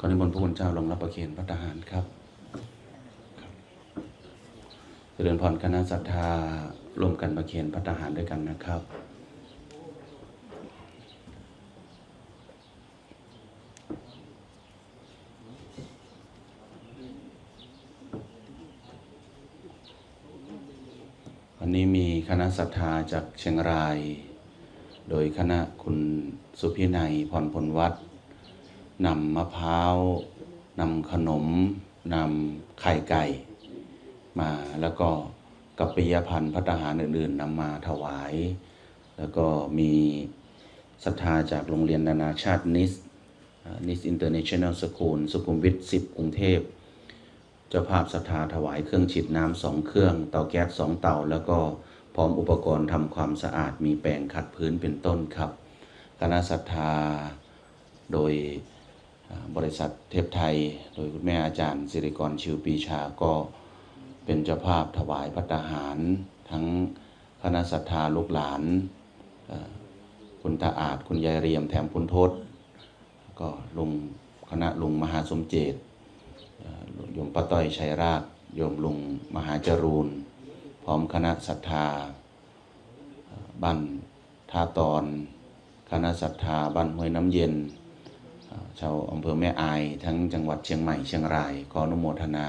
ขอนิมนต์พระคุณเจ้าลงรับประเคนพระทหารครับเจริญพรคณะศรัทธาร่วมกันประเคนพระทหารด้วยกันนะครับวันนี้มีคณะศรัทธาจากเชียงราย โดยคณะคุณสุพินัยพรพลวัดน นำมะพร้าวนำขนมนำไข่ไก่มาแล้วก็กัปปิยพันธ์พัฒหารอื่นๆนำมาถวาย แล้วก็มีศรัทธาจากโรงเรียนนานาชาตินิสนิสอินเตอร์เนชั่นแนลสคูลสุขุมวิท10กรุงเทพเจ้าภาพศรัทธาถวายเครื่องฉีดน้ำสองเครื่อง เตาแก๊สสองเตา แล้วก็พร้อมอุปกรณ์ทำความสะอาดมีแปรงขัดพื้นเป็นต้นครับ คณะศรัทธาโดย บริษัทเทพไทย โดยคุณแม่อาจารย์สิริกรชิวปีชาก็เป็นเจ้าภาพถวายพัตตาหาร ทั้งคณะศรัทธาลูกหลาน คุณตาอาจคุณยายเรียมแถมคุณทศก็ลุงคณะลุงมหาสมเจตโยมป้าต้อยชัยราชโยมลุงมหาจรูน พร้อมคณะศรัทธาบ้านท่าตอน คณะศรัทธาบ้านห้วยน้ำเย็น ชาวอำเภอแม่อาย ทั้งจังหวัดเชียงใหม่เชียงราย ขออนุโมทนา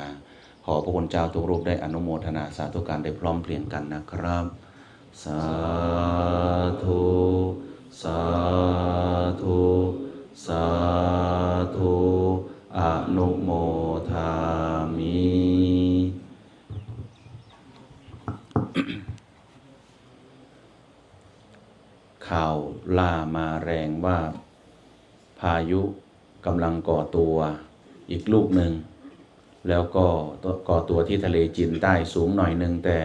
ขอพระคุณเจ้าทุกรูปได้อนุโมทนาสาธุการได้พร้อมเพรียงกันนะครับ สาธุ สาธุ สาธุอนุโมทามิข่าวล่ามาแรงว่า พายุกำลังก่อตัวอีกลูกหนึ่ง แล้วก็ก่อตัวที่ทะเลจีนใต้สูงหน่อยหนึ่งแต่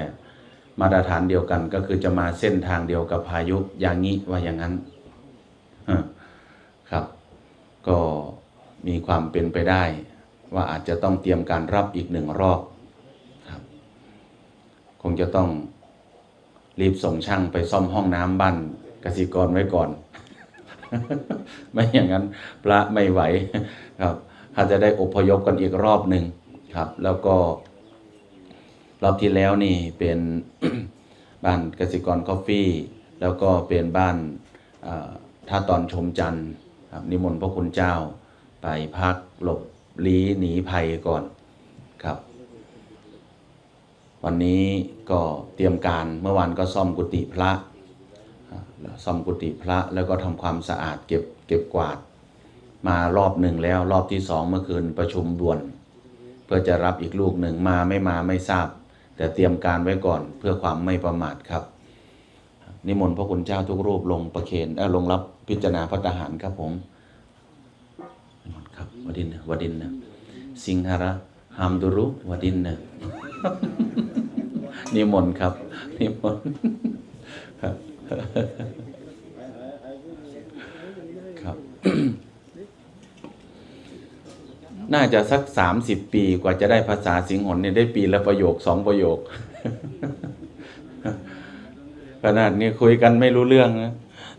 มาตรฐานเดียวกันก็คือจะมาเส้นทางเดียวกับพายุอย่างนี้ว่าอย่างนั้นครับ ก็มีความเป็นไปได้ ว่าอาจจะต้องเตรียมการรับอีกหนึ่งรอบครับ คงจะต้องรีบส่งช่างไปซ่อมห้องน้ำบ้านกสิกรไว้ก่อน ไม่อย่างนั้นพระไม่ไหวครับอาจจะได้อพยพกันอีกรอบหนึ่งครับ แล้วก็ รอบที่แล้วนี่เป็นบ้านกสิกรคอฟฟี่แล้วก็เป็นบ้านอ่าท่าตอนชมจันทร์ครับนิมนต์พระคุณเจ้า ไปพักหลบลี้หนีภัยก่อนครับ วันนี้ก็เตรียมการเมื่อวานก็ซ่อมกุฏิพระ ซ่อมกุฏิพระแล้วก็ทำความสะอาดเก็บเก็บกวาด มารอบหนึ่งแล้วรอบที่สองเมื่อคืนประชุมด่วน เพื่อจะรับอีกลูกหนึ่งมาไม่มาไม่ทราบ แต่เตรียมการไว้ก่อนเพื่อความไม่ประมาทครับ นิมนต์พระคุณเจ้าทุกรูปลงประเคนเออลงรับพิจารณาพระทหารครับผมนิมนต์ครับวดินวดินนะสิงหระฮัมดุรุวดินนะนิมนต์ครับนิมนต์ครับ ครับ น่าจะสักสามสิบปีกว่าจะได้ภาษาสิงหนเนี่ยได้ปีละประโยคสองประโยค ขนาดนี้คุยกันไม่รู้เรื่องนะ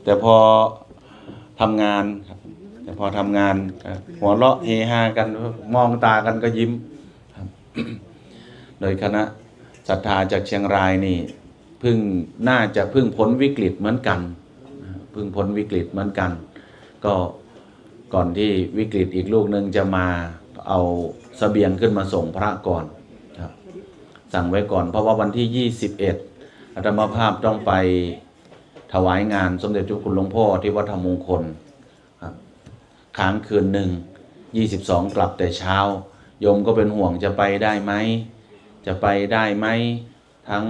แต่พอทำงานครับแต่พอทำงานหัวเราะเฮฮากันมองตากันก็ยิ้มโดยคณะศรัทธาจากเชียงรายนี่ พึ่งน่าจะพึ่งพ้นวิกฤตเหมือนกันพึ่งพ้นวิกฤตเหมือนกัน ก็ก่อนที่วิกฤตอีกลูกหนึ่งจะมาเอาเสบียงขึ้นมาส่งพระก่อนครับ สั่งไว้ก่อนเพราะว่าวันที่ 21อาตมาภาพต้องไปถวายงานสมเด็จเจ้าคุณหลวงพ่อที่วัดธรรมมงคลครับค้างคืนหนึ่ง22 กลับแต่เช้า โยมก็เป็นห่วงจะไปได้ไหม จะไปได้ไหม ทั้ง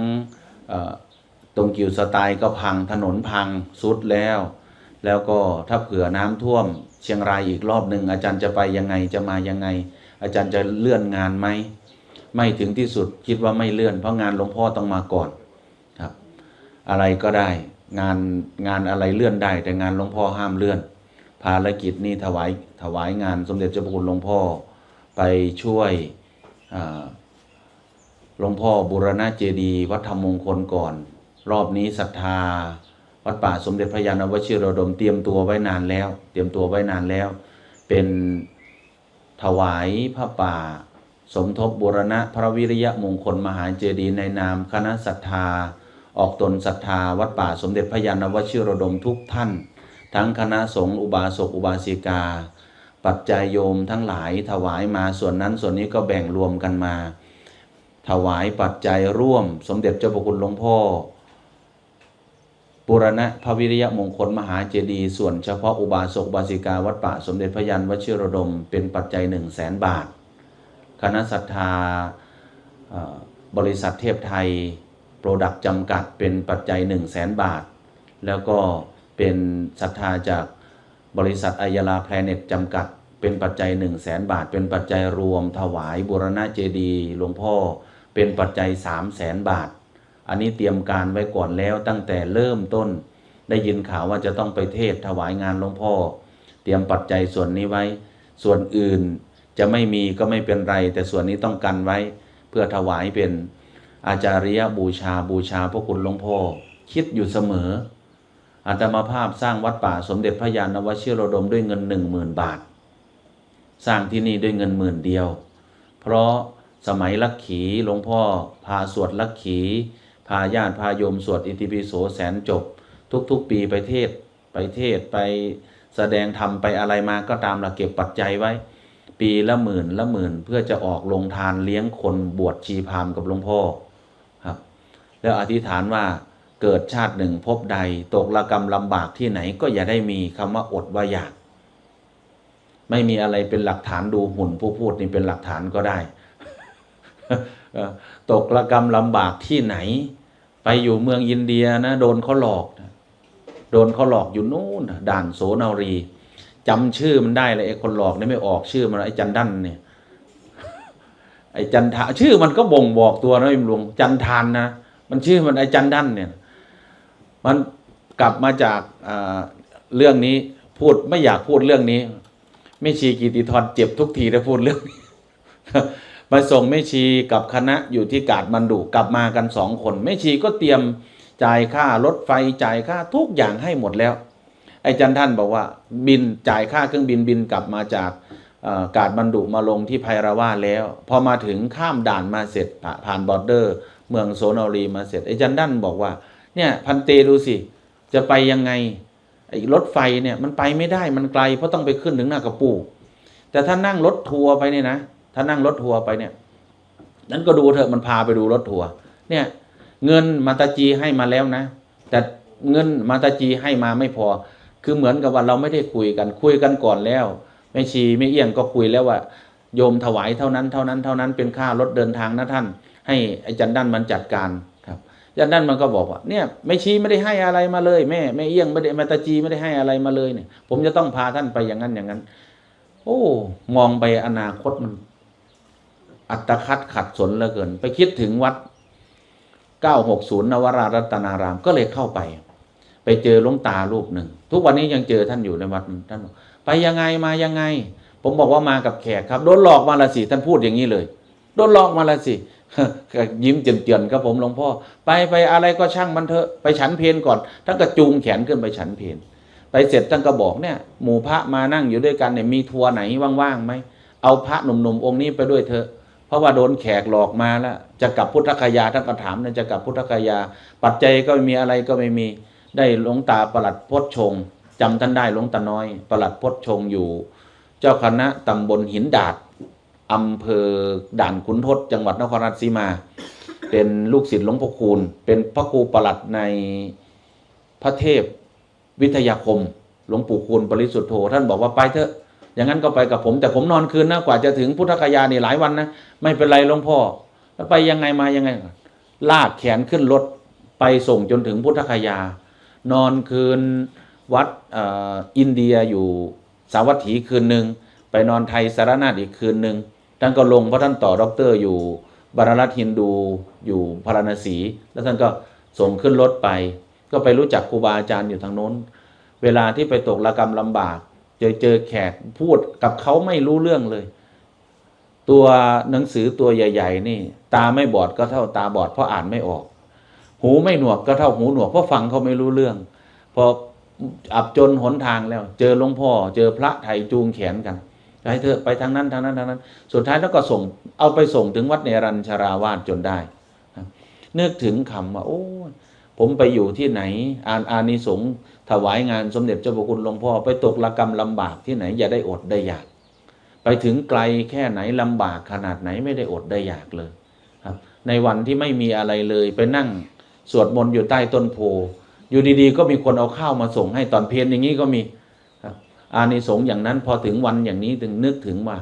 ตรงกิวสไตล์ก็พังถนนพังสุดแล้ว แล้วก็ถ้าเผื่อน้ำท่วม เชียงรายอีกรอบหนึ่งอาจารย์จะไปยังไงจะมายังไง อาจารย์จะเลื่อนงานไหมไม่ถึงที่สุดคิดว่าไม่เลื่อน เพราะงานหลวงพ่อต้องมาก่อนครับ อะไรก็ได้งานงานอะไรเลื่อนได้ แต่งานหลวงพ่อห้ามเลื่อน ภารกิจนี้ถวายถวายงานสมเด็จเจ้าพระคุณหลวงพ่อไปช่วยหลวงพ่อบุรณะเจดีย์วัดธรรมมงคลก่อน รอบนี้ศรัทธา วัดป่าสมเด็จพระยาณวชิโรดมเตรียมตัวไว้นานแล้ว เตรียมตัวไว้นานแล้ว เป็นถวายพระป่า สมทบบูรณะพระวิริยะมงคลมหาเจดีย์ในนามคณะศรัทธา ออกตนศรัทธา วัดป่าสมเด็จพระยาณวชิรดมทุกท่าน ทั้งคณะสงฆ์อุบาสกอุบาสิกา ปัจจัยโยมทั้งหลายถวายมาส่วนนั้นส่วนนี้ก็แบ่งรวมกันมา ถวายปัจจัยร่วม สมเด็จเจ้าพระคุณหลวงพ่อ ปุรณะพระวิริยะมงคลมหาเจดีย์ส่วนเฉพาะอุบาสกบาสิกาวัดป่าสมเด็จพระยันวชิรดม เป็นปัจจัยหนึ่งแสนบาท คณะศรัทธาบริษัทเทพไทยโปรดักต์จำกัดเป็นปัจจัย1 0 0 0 0แสนบาท แล้วก็เป็นศรัทธาจากบริษัทอายาลาแพลเน็ตจำกัด เป็นปัจจัย1 0 0 0 0แสนบาท เป็นปัจจัยรวมถวายบูรณะเจดีย์หลวงพ่อเป็นปัจจัย3 0 0แสนบาท อันนี้เตรียมการไว้ก่อนแล้วตั้งแต่เริ่มต้น ได้ยินข่าวว่าจะต้องไปเทศถวายงานหลวงพ่อ เตรียมปัจจัยส่วนนี้ไว้ ส่วนอื่นจะไม่มีก็ไม่เป็นไร แต่ส่วนนี้ต้องกันไว้ เพื่อถวายเป็นอาจาริยบูชาบูชาพระคุณหลวงพ่อ คิดอยู่เสมออาตมาภาพสร้างวัดป่าสมเด็จพระยาณวชิรดมด้วยเงินหนึ่งหมื่นบาท สร้างที่นี่ด้วยเงินหมื่นเดียว เพราะสมัยลักขีหลวงพ่อพาสวดลักขี พาญาติพาโยมสวดอิติปิโสแสนจบ ทุกๆ ปีไปเทศไปเทศไปแสดงธรรมไปอะไรมาก็ตามละเก็บปัจจัยไว้ ปีละหมื่นละหมื่นเพื่อจะออกลงทานเลี้ยงคนบวชชีพามกับหลวงพ่อครับแล้วอธิษฐานว่าเกิดชาติหนึ่งพบใดตกระกรรมลำบากที่ไหนก็อย่าได้มีคำว่าอดว่าอยาก ไม่มีอะไรเป็นหลักฐานดูหุ่นผู้พูดนี่เป็นหลักฐานก็ได้ ตกระกรรมลำบากที่ไหน ไปอยู่เมืองอินเดียนะ โดนเขาหลอกนะโดนเขาหลอกอยู่นู่นด่านโสนารีจำชื่อมันได้เลยไอ้คนหลอกนี่ไม่ออกชื่อมันไอ้จันดันเนี่ยไอ้จันทาชื่อมันก็บ่งบอกตัวนะอิมหลวงจันทานนะมันชื่อมันไอ้จันดันเนี่ย มันกลับมาจากเรื่องนี้พูดไม่อยากพูดเรื่องนี้ ไม่ชีกิติธรเจ็บทุกทีถ้าพูดเรื่องนี้ มาส่งแม่ชีกับคณะอยู่ที่กาดมันดุกลับมากันสองคนแม่ชีก็เตรียมจ่ายค่ารถไฟจ่ายค่าทุกอย่างให้หมดแล้ว ไอ้จันท่านบอกว่าบินจ่ายค่าเครื่องบินบินกลับมาจากกาดมันดุมาลงที่ไพราวาแล้ว พอมาถึงข้ามด่านมาเสร็จผ่านบอร์เดอร์ เมืองโซนารีมาเสร็จไอ้จันท่านบอกว่าเนี่ยพันเตดูสิจะไปยังไงไอ้รถไฟเนี่ยมันไปไม่ได้มันไกลเพราะต้องไปขึ้นถึงหน้ากระปู แต่ถ้านั่งรถทัวร์ไปเนี่ยนะ ถ้านั่งรถทัวร์ไปเนี่ย นั้นก็ดูเถอะมันพาไปดูรถทัวร์เนี่ย เงินมาตาจีให้มาแล้วนะ แต่เงินมาตาจีให้มาไม่พอ คือเหมือนกับว่าเราไม่ได้คุยกันคุยกันก่อนแล้วแม่ชีไม่เอียงก็คุยแล้วว่า โยมถวายเท่านั้นเท่านั้นเท่านั้นเป็นค่ารถเดินทางนะท่าน ให้อ้จันดันมันจัดการครับจันดันมันก็บอกว่าเนี่ยแม่ชีไม่ได้ให้อะไรมาเลย แม่แม่เอียงไม่ได้มาตาจีไม่ได้ให้อะไรมาเลยเนี่ย ผมจะต้องพาท่านไปอย่างนั้นอย่างนั้น โอ้ มองไปอนาคตมัน อัตคัดขัดสนเหลือเกิน ไปคิดถึงวัด 960 นวรารัตนาราม ก็เลยเข้าไป ไปเจอหลวงตารูปหนึ่ง ทุกวันนี้ยังเจอท่านอยู่ในวัดท่านบอกไปยังไงมายังไง ผมบอกว่ามากับแขกครับโดนหลอกมาละสิท่านพูดอย่างนี้เลยโดนหลอกมาละสิยิ้มเจียนๆครับผมหลวงพ่อ ไปไปอะไรก็ช่างมันเถอะไปฉันเพนก่อนท่านก็จูงแขนขึ้นไปฉันเพนไปเสร็จท่านก็บอกเนี่ยหมู่พระมานั่งอยู่ด้วยกันเนี่ยมีทัวร์ไหนว่างๆไหมเอาพระหนุ่มๆองค์นี้ไปด้วยเถอะ เพราะว่าโดนแขกหลอกมาแล้วจะกลับพุทธคยาท่านก็ถามเนี่ยจะกลับพุทธคยา ปัจจัยก็ไม่มีอะไรก็ไม่มีได้หลวงตาประหลัดพจชงจำท่านได้หลวงตาน้อย ประหลัดพจชงอยู่ เจ้าคณะตำบลหินดาดอำเภอด่านขุนทดจังหวัดนครราชสีมา เป็นลูกศิษย์หลวงพ่อคูณ เป็นพระครูประหลัดในพระเทพวิทยาคม หลวงปู่คูณปริสุทธโธท่านบอกว่าไปเถอะ อย่างนั้นก็ไปกับผม แต่ผมนอนคืนนะกว่าจะถึงพุทธคยานี่หลายวันนะไม่เป็นไรหลวงพ่อ แล้วไปยังไงมายังไง ลากแขนขึ้นรถไปส่งจนถึงพุทธคยา นอนคืนวัดออินเดียอยู่สาวัตถีคืนหนึ่งไปนอนไทยสารนาฏอีกคืนหนึ่งท่านก็ลงเพราะท่านต่อด็อกเตอร์อยู่บารารัตฮินดูอยู่พาราณสี แล้วท่านก็ส่งขึ้นรถไป ก็ไปรู้จักครูบาอาจารย์อยู่ทางโน้น เวลาที่ไปตกระกรรมลำบาก เจอเจอแขกพูดกับเขาไม่รู้เรื่องเลย ตัวหนังสือตัวใหญ่ ๆ นี่ ตาไม่บอดก็เท่าตาบอดเพราะอ่านไม่ออก หูไม่หนวกก็เท่าหูหนวกเพราะฟังเขาไม่รู้เรื่องพออับจนหนทางแล้ว เจอหลวงพ่อ เจอพระไทยจูงแขนกันไปเถอะไปทางนั้นทางนั้นทางนั้น สุดท้ายแล้วก็ส่งเอาไปส่งถึงวัดเนรัญชราวาสจนได้นึกถึงคำว่าโอ้ ผมไปอยู่ที่ไหน อ่านอานิสงส์ถวายงานสมเด็จเจ้าพระคุณหลวงพ่อไปตกระกรรมลำบากที่ไหนอย่าได้อดได้อยาก ไปถึงไกลแค่ไหนลำบากขนาดไหนไม่ได้อดได้อยากเลยครับ ในวันที่ไม่มีอะไรเลยไปนั่งสวดมนต์อยู่ใต้ต้นโพอยู่ดีๆ ก็มีคนเอาข้าวมาส่งให้ตอนเพลนอย่างนี้ก็มีครับอานิสงส์อย่างนั้นพอถึงวันอย่างนี้ถึงนึกถึงว่า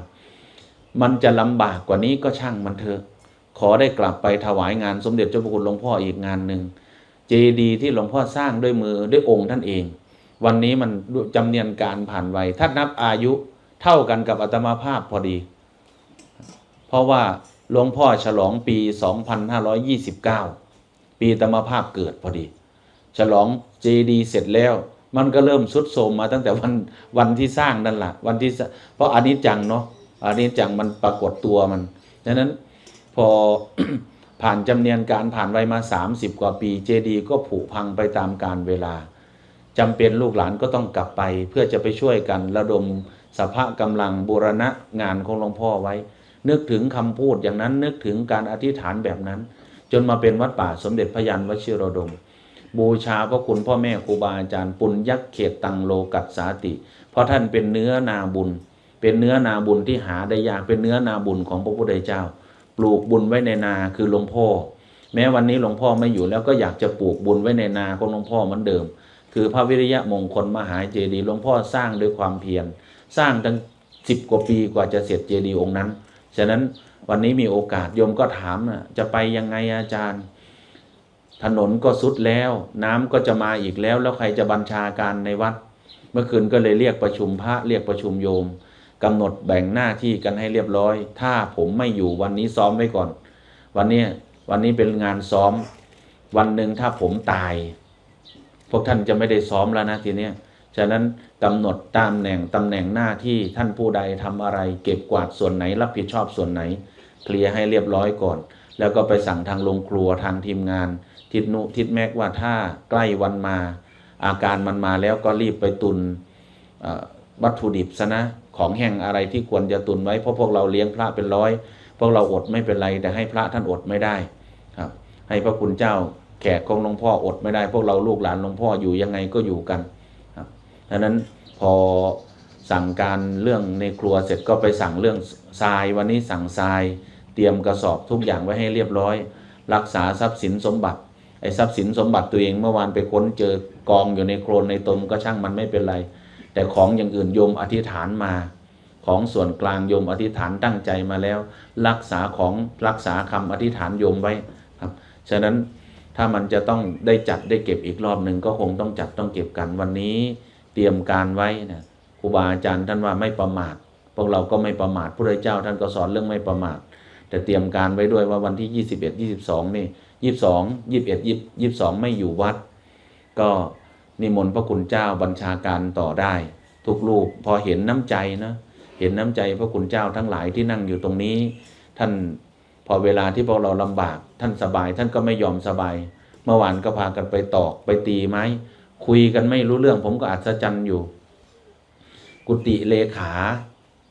มันจะลำบากกว่านี้ก็ช่างมันเถอะขอได้กลับไปถวายงานสมเด็จเจ้าพระคุณหลวงพ่ออีกงานหนึ่ง เจดีย์ที่หลวงพ่อสร้างด้วยมือด้วยองค์ท่านเอง วันนี้มันจำเนียนการผ่านไวถ้านับอายุเท่ากันกับอัตมาภาพพอดี เพราะว่าหลวงพ่อฉลองปี 2529 ปีอัตมาภาพเกิดพอดี ฉลองเจดีย์เสร็จแล้ว มันก็เริ่มสุดโทมมาตั้งแต่วันวันที่สร้างนั่นแหละวันที่เพราะอันนี้จังเนาะอันนี้จังมันปรากฏตัวมันดังนั้นพอ ผ่านจำเนียนการผ่านไปมา 30 กว่าปีเจดีก็ผุพังไปตามกาลเวลาจำเป็นลูกหลานก็ต้องกลับไป เพื่อจะไปช่วยกันระดมสภากำลังบูรณะงานของหลวงพ่อไว้ นึกถึงคำพูดอย่างนั้นนึกถึงการอธิษฐานแบบนั้น จนมาเป็นวัดป่าสมเด็จพยันวชิรดม บูชาพระคุณพ่อแม่ครูบาอาจารย์ปุญยักษ์เขตตังโลกัสสาติ เพราะท่านเป็นเนื้อนาบุญ เป็นเนื้อนาบุญที่หาได้ยากเป็นเนื้อนาบุญของพระพุทธเจ้า ปลูกบุญไว้ในนาคือหลวงพ่อ แม้วันนี้หลวงพ่อไม่อยู่แล้วก็อยากจะปลูกบุญไว้ในนาของหลวงพ่อเหมือนเดิม คือพระวิริยะมงคลมหาเจดีย์หลวงพ่อสร้างด้วยความเพียรสร้างตั้งสิบกว่าปีกว่าจะเสร็จเจดีย์องค์นั้น ฉะนั้นวันนี้มีโอกาสโยมก็ถามนะจะไปยังไงอาจารย์ ถนนก็สุดแล้ว น้ำก็จะมาอีกแล้วแล้วใครจะบัญชาการในวัด เมื่อคืนก็เลยเรียกประชุมพระเรียกประชุมโยม กำหนดแบ่งหน้าที่กันให้เรียบร้อย ถ้าผมไม่อยู่วันนี้ซ้อมไว้ก่อน วันนี้วันนี้เป็นงานซ้อม วันหนึ่งถ้าผมตาย พวกท่านจะไม่ได้ซ้อมแล้วนะทีเนี้ยฉะนั้นกำหนดตำแหน่งตำแหน่งหน้าที่ท่านผู้ใดทำอะไร เก็บกวาดส่วนไหนรับผิดชอบส่วนไหน เคลียร์ให้เรียบร้อยก่อน แล้วก็ไปสั่งทางโรงครัวทางทีมงาน ทิศนุทิศแม็กว่าถ้าใกล้วันมา อาการมันมาแล้วก็รีบไปตุนอ วัตถุดิบซะนะ ของแห้งอะไรที่ควรจะตุนไว้เพราะพวกเราเลี้ยงพระเป็นร้อย พวกเราอดไม่เป็นไร แต่ให้พระท่านอดไม่ได้ครับ ให้พระคุณเจ้าแขกของหลวงพ่ออดไม่ได้ พวกเราลูกหลานหลวงพ่ออยู่ยังไงก็อยู่กันครับดังนั้นพอสั่งการเรื่องในครัวเสร็จก็ไปสั่งเรื่องทรายวันนี้สั่งทราย เตรียมกระสอบทุกอย่างไว้ให้เรียบร้อย รักษาทรัพย์สินสมบัติไอ้ทรัพย์สินสมบัติตัวเองเมื่อวานไปค้นเจอกองอยู่ในโคลนในตมก็ช่างมันไม่เป็นไร แต่ของอย่างอื่นโยมอธิษฐานมา ของส่วนกลางโยมอธิษฐานตั้งใจมาแล้ว รักษาของรักษาคำอธิษฐานโยมไว้ครับ ฉะนั้นถ้ามันจะต้องได้จัดได้เก็บอีกรอบหนึ่งก็คงต้องจัดต้องเก็บกันวันนี้ เตรียมการไว้นะครูบาอาจารย์ท่านว่าไม่ประมาทพวกเราก็ไม่ประมาทพระเจ้าท่านก็สอนเรื่องไม่ประมาท แต่เตรียมการไว้ด้วยว่าวันที่ 21 22 นี่ 22 21 22 ไม่อยู่วัด ก็ นิมนต์พระคุณเจ้าบัญชาการต่อได้ ทุกรูปพอเห็นน้ำใจนะเห็นน้ำใจพระคุณเจ้าทั้งหลายที่นั่งอยู่ตรงนี้ ท่านพอเวลาที่พวกเราลำบาก ท่านสบายท่านก็ไม่ยอมสบาย เมื่อวานก็พากันไปตอกไปตีไม้ คุยกันไม่รู้เรื่องผมก็อัศจรรย์อยู่ กุฏิเลขา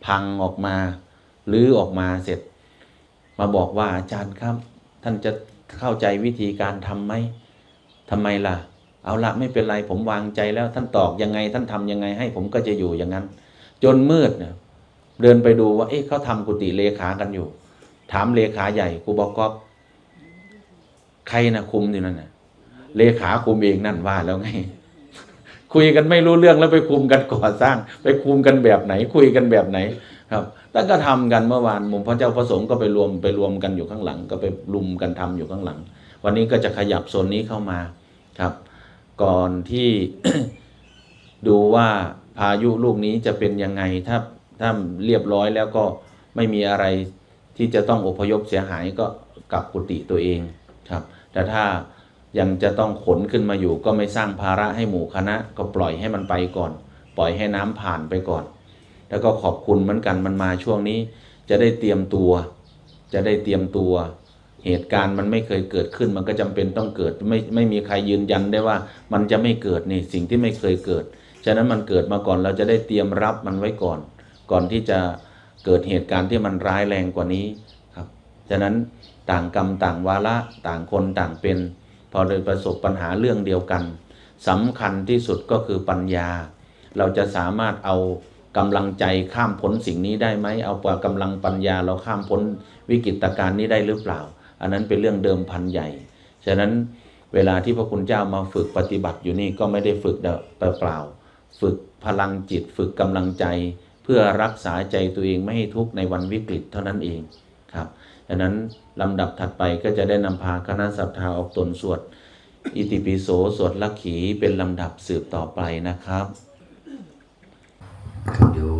พังออกมาลื้อออกมาเสร็จ มาบอกว่าอาจารย์ครับ ท่านจะเข้าใจวิธีการทำไหมทำไมล่ะ เอาละไม่เป็นไรผมวางใจแล้วท่านตอกยังไง ท่านทำยังไงให้ ผมก็จะอยู่อย่างนั้น จนมืดเนี่ยเดินไปดูว่า เอ๊ะเขาทำกุฏิเลขากันอยู่ ถามเลขาใหญ่กูบอกก๊อฟใครนะคุมอยู่นั่นน่ะเลขาคุมเองนั่นว่าแล้วไง คุยกันไม่รู้เรื่องแล้วไปคุมกันก่อสร้าง ไปคุมกันแบบไหน คุยกันแบบไหน ครับแล้วก็ทำกันเมื่อวานมุมพระเจ้าพระสงฆ์ก็ไปรวมไปรวมกันอยู่ข้างหลัง ก็ไปรุมกันทำอยู่ข้างหลัง วันนี้ก็จะขยับโซนนี้เข้ามาครับ ก่อนที่ดูว่าพายุลูกนี้จะเป็นยังไงถ้าถ้าเรียบร้อยแล้วก็ไม่มีอะไรที่จะต้องอพยพเสียหายก็กลับกุฏิตัวเองครับ แต่ถ้ายังจะต้องขนขึ้นมาอยู่ก็ไม่สร้างภาระให้หมู่คณะ ก็ปล่อยให้มันไปก่อน ปล่อยให้น้ำผ่านไปก่อน แล้วก็ขอบคุณเหมือนกันมันมาช่วงนี้ จะได้เตรียมตัว จะได้เตรียมตัว เหตุการณ์มันไม่เคยเกิดขึ้น มันก็จำเป็นต้องเกิดไม่ไม่มีใครยืนยันได้ว่า มันจะไม่เกิดนี่สิ่งที่ไม่เคยเกิด ฉะนั้นมันเกิดมาก่อนเราจะได้เตรียมรับมันไว้ก่อน ก่อนที่จะเกิดเหตุการณ์ที่มันร้ายแรงกว่านี้ครับฉะนั้นต่างกรรมต่างวาระต่างคนต่างเป็น พอเลยประสบปัญหาเรื่องเดียวกันสำคัญที่สุดก็คือปัญญา เราจะสามารถเอากำลังใจข้ามพ้นสิ่งนี้ได้ไหมเอากำลังปัญญาเราข้ามพ้นวิกฤตการณ์นี้ได้หรือเปล่า อันนั้นเป็นเรื่องเดิมพันใหญ่ ฉะนั้นเวลาที่พระคุณเจ้ามาฝึกปฏิบัติอยู่นี่ก็ไม่ได้ฝึกเปล่าๆฝึกพลังจิตฝึกกำลังใจ เพื่อรักษาใจตัวเองไม่ให้ทุกข์ในวันวิกฤตเท่านั้นเองครับดังนั้นลำดับถัดไปก็จะได้นำพาคณะศรัทธาออกตนสวด อิติปิโสสวดลักขีเป็นลำดับสืบต่อไปนะครับครับเดี๋ยว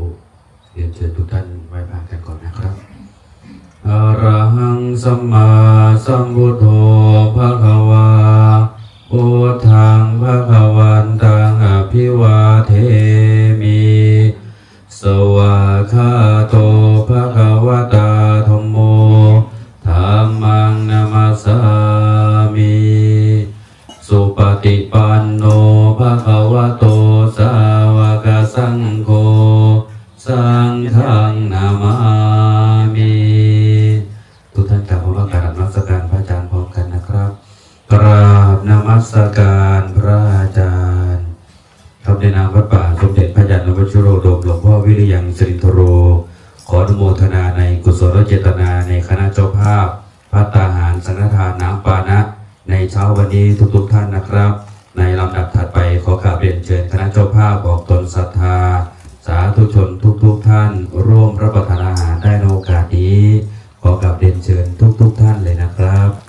เรียนเชิญทุกท่านไหว้พระกันก่อนนะครับ อรหังสัมมาสัมพุทโธภะคะวาพุทธังภะคะวันตังอภิวาเท นุโมทนาในกุศลเจตนาในคณะเจ้าภาพพัตตาหารสังฆทานน้ำปานะ ในเช้าวันนี้ทุกๆท่านนะครับ ในลำดับถัดไปขอกราบเรียนเชิญคณะเจ้าภาพบอกตนศรัทธา สาธุชนทุกๆท่าน ร่วมรับประทานอาหารได้ในโอกาสนี้ขอกราบเรียนเชิญทุกๆท่านเลยนะครับ